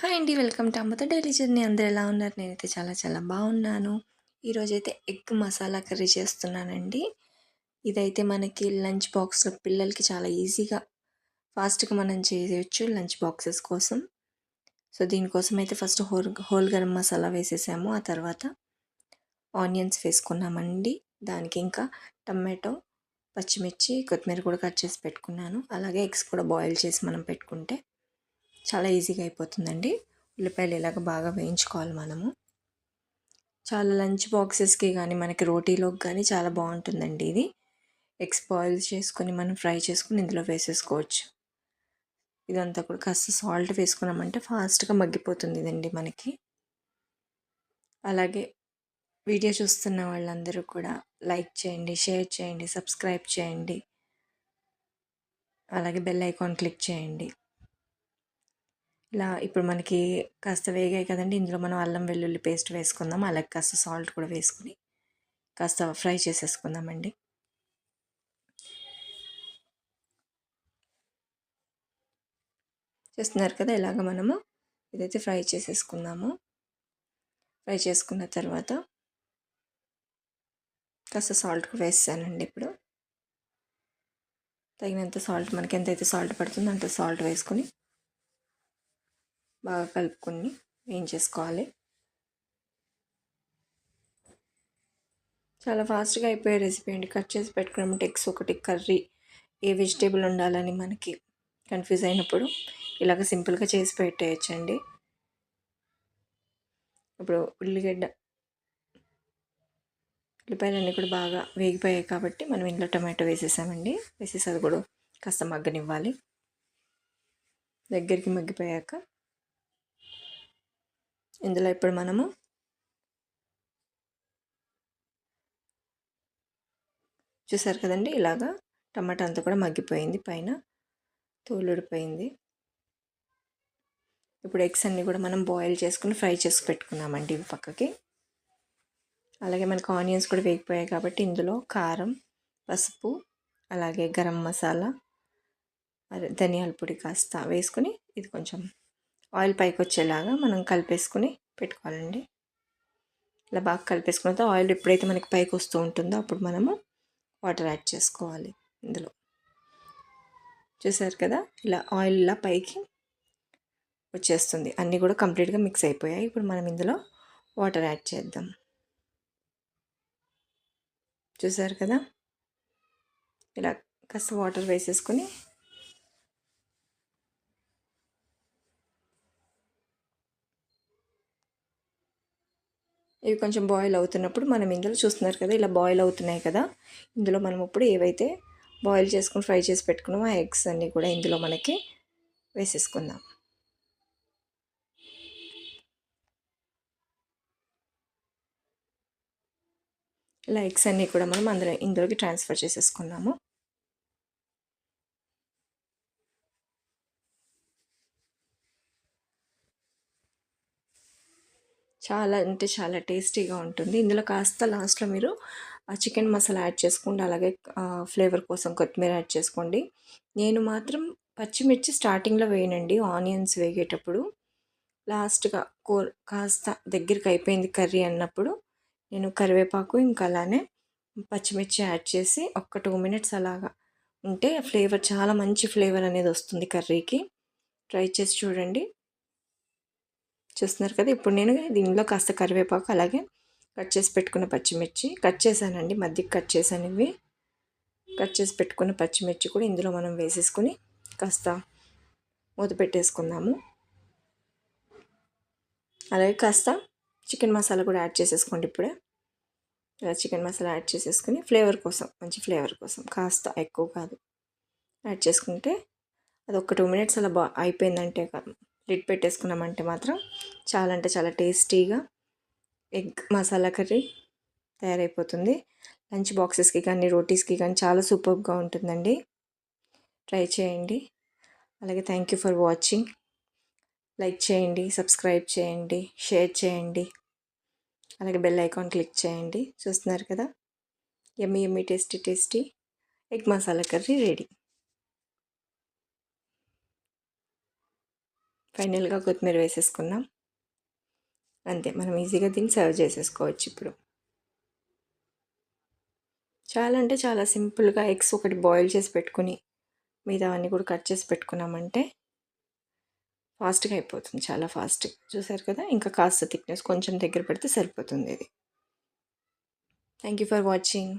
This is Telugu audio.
హాయ్ అండి వెల్కమ్ టు అమ్మతో డైలీ జర్నీ. అందరూ ఎలా ఉన్నారు? నేనైతే చాలా చాలా బాగున్నాను. ఈరోజైతే ఎగ్ మసాలా కర్రీ చేస్తున్నానండి. ఇదైతే మనకి లంచ్ బాక్స్లో పిల్లలకి చాలా ఈజీగా ఫాస్ట్గా మనం చేయవచ్చు లంచ్ బాక్సెస్ కోసం. సో దీనికోసం అయితే first whole whole garam masala వేసేసాము. ఆ తర్వాత ఆనియన్స్ వేసుకున్నామండి. దానికి ఇంకా టమాటో పచ్చిమిర్చి కొత్తిమీర కూడా కట్ చేసి పెట్టుకున్నాను. అలాగే ఎగ్స్ కూడా బాయిల్ చేసి మనం పెట్టుకుంటే చాలా ఈజీగా అయిపోతుందండి. ఉల్లిపాయలు ఇలాగ బాగా వేయించుకోవాలి మనము. చాలా లంచ్ బాక్సెస్కి కానీ మనకి రోటీలోకి కానీ చాలా బాగుంటుందండి ఇది. ఎగ్స్ బాయిల్ చేసుకొని మనం ఫ్రై చేసుకుని ఇందులో వేసేసుకోవచ్చు. ఇదంతా కూడా కాస్త సాల్ట్ వేసుకున్నామంటే ఫాస్ట్గా మగ్గిపోతుంది ఇదండి మనకి. అలాగే వీడియో చూస్తున్న వాళ్ళందరూ కూడా లైక్ చేయండి షేర్ చేయండి సబ్స్క్రైబ్ చేయండి. అలాగే బెల్ ఐకాన్ క్లిక్ చేయండి. ఇలా ఇప్పుడు మనకి కాస్త వేగాయి కదండి. ఇందులో మనం అల్లం వెల్లుల్లి పేస్ట్ వేసుకుందాం. అలాగే కాస్త సాల్ట్ కూడా వేసుకుని కాస్త ఫ్రై చేసేసుకుందామండి. చేస్తున్నారు కదా ఇలాగ మనము ఇదైతే ఫ్రై చేసేసుకుందాము. ఫ్రై చేసుకున్న తర్వాత కాస్త సాల్ట్ కూడా వేసానండి ఇప్పుడు. తగినంత సాల్ట్ మనకి ఎంతైతే సాల్ట్ పడుతుందో అంత సాల్ట్ వేసుకొని బాగా కలుపుకొని వేయించేసుకోవాలి చాలా ఫాస్ట్గా అయిపోయే రెసిపీ అండి. కట్ చేసి పెట్టుకున్నామంటే ఎగ్స్ ఒకటి కర్రీ ఏ వెజిటేబుల్ ఉండాలని మనకి కన్ఫ్యూజ్ అయినప్పుడు ఇలాగ సింపుల్గా చేసి పెట్టేయచ్చండి. ఇప్పుడు ఉల్లిగడ్డ ఉల్లిపాయలన్నీ కూడా బాగా వేగిపోయాయి కాబట్టి మనం ఇంట్లో టమాటో వేసేసామండి. వేసేసి అది కూడా కాస్త మగ్గనివ్వాలి. దగ్గరికి మగ్గిపోయాక ఇందులో ఇప్పుడు మనము చూసారు కదండి ఇలాగా టమాటా అంతా కూడా మగ్గిపోయింది పైన తోలుడిపోయింది. ఇప్పుడు ఎగ్స్ అన్నీ కూడా మనం బాయిల్ చేసుకుని ఫ్రై చేసి పెట్టుకున్నామండి ఇవి పక్కకి. అలాగే మనకు ఆనియన్స్ కూడా వేగిపోయాయి కాబట్టి ఇందులో కారం పసుపు అలాగే గరం మసాలా ధనియాల పొడి కాస్త వేసుకుని ఇది కొంచెం ఆయిల్ పైకి వచ్చేలాగా మనం కలిపేసుకుని పెట్టుకోవాలండి. ఇలా బాగా కలిపేసుకున్న ఆయిల్ ఎప్పుడైతే మనకి పైకి వస్తూ ఉంటుందో అప్పుడు మనము వాటర్ యాడ్ చేసుకోవాలి ఇందులో. చూసారు కదా? ఇలా ఆయిల్ ఇలా పైకి వచ్చేస్తుంది. అన్నీ కూడా కంప్లీట్గా మిక్స్ అయిపోయాయి. ఇప్పుడు మనం ఇందులో వాటర్ యాడ్ చేద్దాం. చూసారు కదా? ఇలా కాస్త వాటర్ వేసేసుకొని ఇవి కొంచెం బాయిల్ అవుతున్నప్పుడు మనం ఇందులో చూస్తున్నారు కదా ఇలా బాయిల్ అవుతున్నాయి కదా. ఇందులో మనం ఇప్పుడు ఏవైతే బాయిల్ చేసుకుని ఫ్రై చేసి పెట్టుకున్నామో ఆ ఎగ్స్ అన్నీ కూడా ఇందులో మనకి వేసేసుకుందాం. ఇలా ఎగ్స్ అన్నీ కూడా మనం అందులో ఇందులోకి ట్రాన్స్ఫర్ చేసేసుకున్నాము. చాలా అంటే చాలా టేస్టీగా ఉంటుంది. ఇందులో కాస్త లాస్ట్లో మీరు ఆ చికెన్ మసాలా యాడ్ చేసుకోండి అలాగే ఫ్లేవర్ కోసం కొత్తిమీర యాడ్ చేసుకోండి. నేను మాత్రం పచ్చిమిర్చి స్టార్టింగ్లో వేయనండి ఆనియన్స్ వేగేటప్పుడు. లాస్ట్గా కో కాస్త దగ్గరికి అయిపోయింది కర్రీ అన్నప్పుడు నేను కరివేపాకు ఇంకా అలానే పచ్చిమిర్చి యాడ్ చేసి ఒక్క టూ మినిట్స్ అలాగా ఉంటే ఫ్లేవర్ చాలా మంచి ఫ్లేవర్ అనేది వస్తుంది కర్రీకి. ట్రై చేసి చూడండి. చూస్తున్నారు కదా. ఇప్పుడు నేను దీనిలో కాస్త కరివేపాకు అలాగే కట్ చేసి పెట్టుకున్న పచ్చిమిర్చి కట్ చేశానండి. మధ్యకి కట్ చేశాను ఇవి కట్ చేసి పెట్టుకున్న పచ్చిమిర్చి కూడా ఇందులో మనం వేసేసుకుని కాస్త మూత పెట్టేసుకుందాము. అలాగే కాస్త చికెన్ మసాలా కూడా యాడ్ చేసేసుకోండి ఇప్పుడే. ఇలా చికెన్ మసాలా యాడ్ చేసేసుకుని ఫ్లేవర్ కోసం మంచి ఫ్లేవర్ కోసం కాస్త ఎక్కువ కాదు. యాడ్ చేసుకుంటే అది ఒక టూ మినిట్స్ అలా బా అయిపోయిందంటే లిడ్ పెట్టేసుకున్నామంటే మాత్రం చాలా అంటే చాలా టేస్టీగా ఎగ్ మసాలా కర్రీ తయారైపోతుంది. లంచ్ బాక్సెస్కి కానీ రోటీస్కి కానీ చాలా సూపర్గా ఉంటుందండి. ట్రై చేయండి. అలాగే thank you for watching. Like చేయండి సబ్స్క్రైబ్ చేయండి షేర్ చేయండి. అలాగే బెల్ ఐకాన్ క్లిక్ చేయండి. చూస్తున్నారు కదా? Yummy yummy tasty tasty egg masala curry ready. ఫైనల్గా కొత్తిమీర వేసేసుకుందాం. అంతే మనం ఈజీగా దీన్ని సర్వ్ చేసేసుకోవచ్చు ఇప్పుడు. చాలా అంటే చాలా సింపుల్గా ఎగ్స్ ఒకటి బాయిల్ చేసి పెట్టుకుని మిగతా అన్నీ కూడా కట్ చేసి పెట్టుకున్నామంటే ఫాస్ట్గా అయిపోతుంది చాలా ఫాస్ట్గా చూసారు కదా ఇంకా కాస్త థిక్నెస్ కొంచెం దగ్గర పెడితే సరిపోతుంది ఇది. Thank you for watching.